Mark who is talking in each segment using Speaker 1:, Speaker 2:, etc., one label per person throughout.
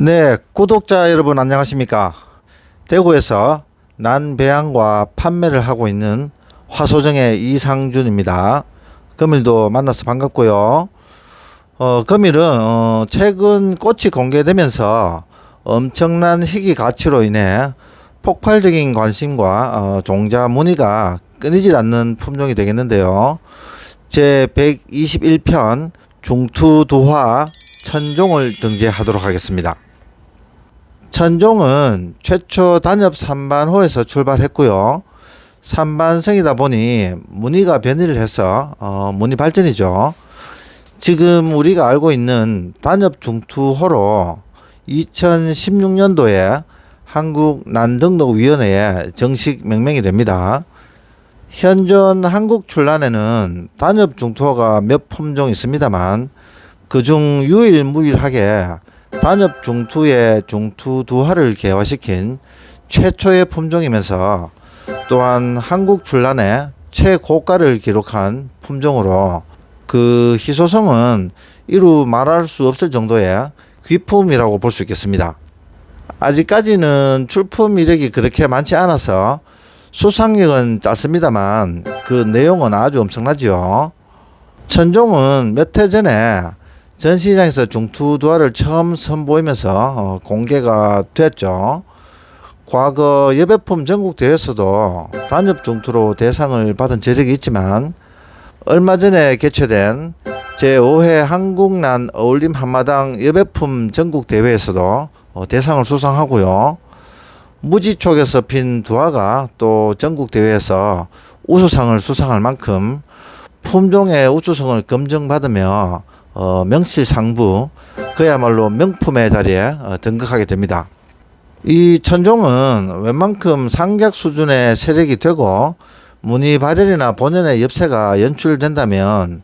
Speaker 1: 네, 구독자 여러분 안녕하십니까? 대구에서 난배양과 판매를 하고 있는 화소정의 이상준입니다. 금일도 만나서 반갑고요. 어, 금일은 어, 최근 꽃이 공개되면서 엄청난 희귀 가치로 인해 폭발적인 관심과 어, 종자 문의가 끊이질 않는 품종이 되겠는데요. 제 121편 중투두화 천종을 등재하도록 하겠습니다. 천종은 최초 단엽 3반호에서 출발했고요. 3반성이다 보니 문의가 변이를 해서 어, 문의 발전이죠. 지금 우리가 알고 있는 단엽 중투호로 2016년도에 한국 난등록위원회에 정식 명명이 됩니다. 현존 한국 출란에는 단엽 중투호가 몇 품종 있습니다만 그중 유일무이하게 단엽 중투의 중투 두화를 개화시킨 최초의 품종이면서 또한 한국 출란의 최고가를 기록한 품종으로 그 희소성은 이루 말할 수 없을 정도의 귀품이라고 볼 수 있겠습니다. 아직까지는 출품 이력이 그렇게 많지 않아서 수상력은 짧습니다만 그 내용은 아주 엄청나죠. 천종은 몇 해 전에 전시장에서 중투두화를 처음 선보이면서 어, 공개가 됐죠. 과거 여배품 전국 대회에서도 단엽 중투로 대상을 받은 재력이 있지만 얼마 전에 개최된 제5회 한국난 어울림 한마당 여배품 전국 대회에서도 어, 대상을 수상하고요. 무지촉에서 핀 두화가 또 전국 대회에서 우수상을 수상할 만큼 품종의 우수성을 검증받으며 어, 명실상부 그야말로 명품의 자리에 어, 등극하게 됩니다. 이 천종은 웬만큼 상작 수준의 세력이 되고 문의 발열이나 본연의 엽세가 연출된다면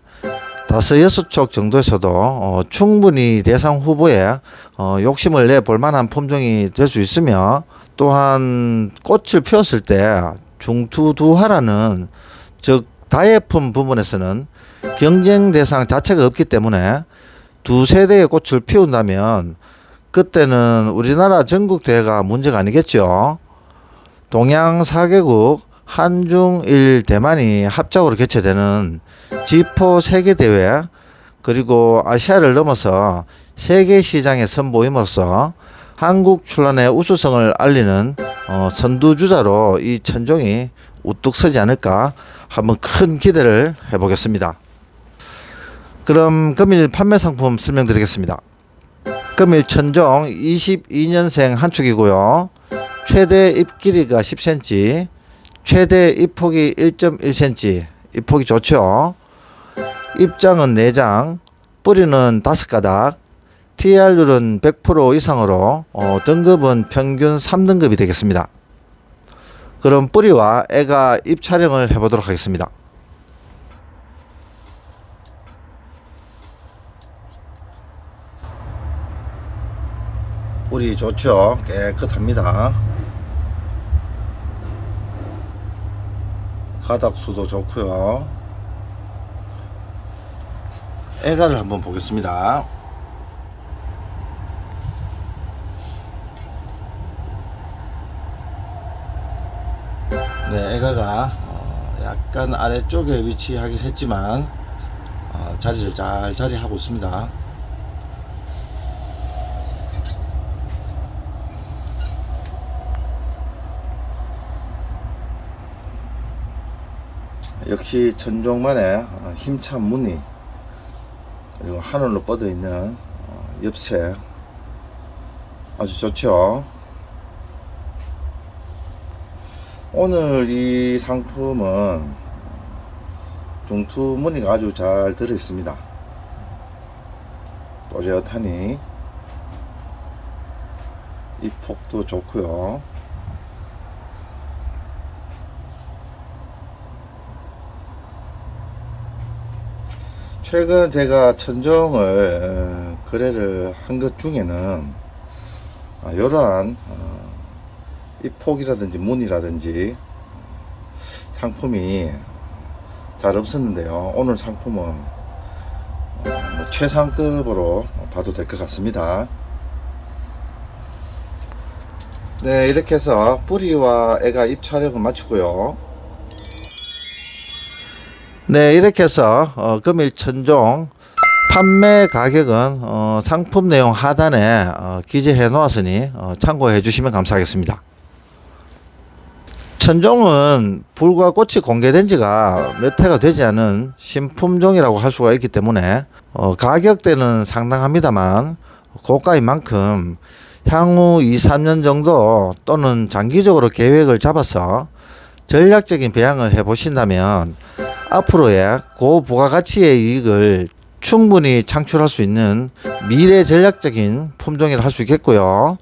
Speaker 1: 다섯 여섯 촉 정도에서도 어, 충분히 대상 후보에 어, 욕심을 내볼 만한 품종이 될 수 있으며 또한 꽃을 피웠을 때 중투두화라는 즉 다예품 부분에서는 경쟁 대상 자체가 없기 때문에 두 세대의 꽃을 피운다면 그때는 우리나라 전국 대회가 문제가 아니겠죠. 동양 4개국 한중일 대만이 합작으로 개최되는 지포 세계 대회 그리고 아시아를 넘어서 세계 시장에 선보임으로써 한국 출란의 우수성을 알리는 어, 선두주자로 이 천종이 우뚝 서지 않을까 한번 큰 기대를 해보겠습니다. 그럼 금일 판매 상품 설명드리겠습니다. 금일 천종 22년생 한 축이고요. 최대 잎 길이가 10cm, 최대 잎폭이 1.1cm. 잎폭이 좋죠. 잎장은 4장, 뿌리는 5가닥, TR률은 100% 이상으로 어, 등급은 평균 3등급이 되겠습니다. 그럼 뿌리와 애가 잎 촬영을 해보도록 하겠습니다. 뿌리 좋죠. 깨끗합니다. 가닥수도 좋고요. 애가를 한번 보겠습니다. 네, 애가가 어, 약간 아래쪽에 위치하긴 했지만 어, 자리를 잘 자리하고 있습니다. 역시 천종만의 어, 힘찬 무늬 그리고 하늘로 뻗어 있는 어, 엽색 아주 좋죠. 오늘 이 상품은 중투 무늬가 아주 잘 들어 있습니다. 또렷하니 이 폭도 좋고요. 최근 제가 천정을 어, 거래를 한 것 중에는 아, 이러한 어, 이 폭이라든지 무늬라든지 상품이 잘 없었는데요. 오늘 상품은 어, 뭐 최상급으로 봐도 될 것 같습니다. 네, 이렇게 해서 뿌리와 애가 입 촬영을 마치고요. 네, 이렇게 해서 어, 금일 천종 판매 가격은 어, 상품 내용 하단에 어, 기재해 놓았으니 어, 참고해 주시면 감사하겠습니다. 천종은 불과 꽃이 공개된 지가 몇 해가 되지 않은 신품종이라고 할 수가 있기 때문에 어, 가격대는 상당합니다만 고가인 만큼 향후 2, 3년 정도 또는 장기적으로 계획을 잡아서 전략적인 배양을 해 보신다면 앞으로의 고부가가치의 이익을 충분히 창출할 수 있는 미래 전략적인 품종이라 할 수 있겠고요.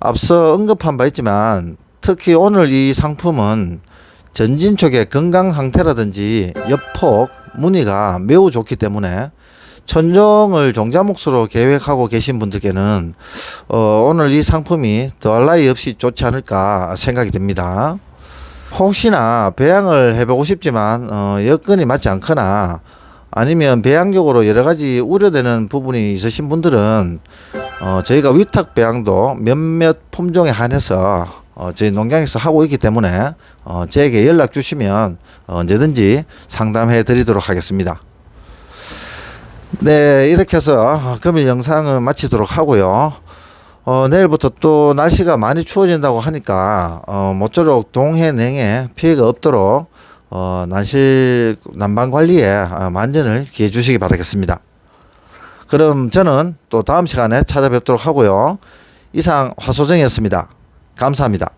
Speaker 1: 앞서 언급한 바 있지만 특히 오늘 이 상품은 전진 쪽의 건강 상태라든지 옆폭, 무늬가 매우 좋기 때문에 천종을 종자 몫으로 계획하고 계신 분들께는 어, 오늘 이 상품이 더할 나위 없이 좋지 않을까 생각이 듭니다. 혹시나 배양을 해보고 싶지만 어, 여건이 맞지 않거나 아니면 배양적으로 여러 가지 우려되는 부분이 있으신 분들은 어, 저희가 위탁 배양도 몇몇 품종에 한해서 어, 저희 농장에서 하고 있기 때문에 어, 저에게 연락 주시면 언제든지 상담해 드리도록 하겠습니다. 네, 이렇게 해서 금일 영상은 마치도록 하고요. 어, 내일부터 또 날씨가 많이 추워진다고 하니까 어, 모쪼록 동해 냉해 피해가 없도록 어, 난실 난방 관리에 어, 만전을 기해 주시기 바라겠습니다. 그럼 저는 또 다음 시간에 찾아뵙도록 하고요. 이상 화소정이었습니다. 감사합니다.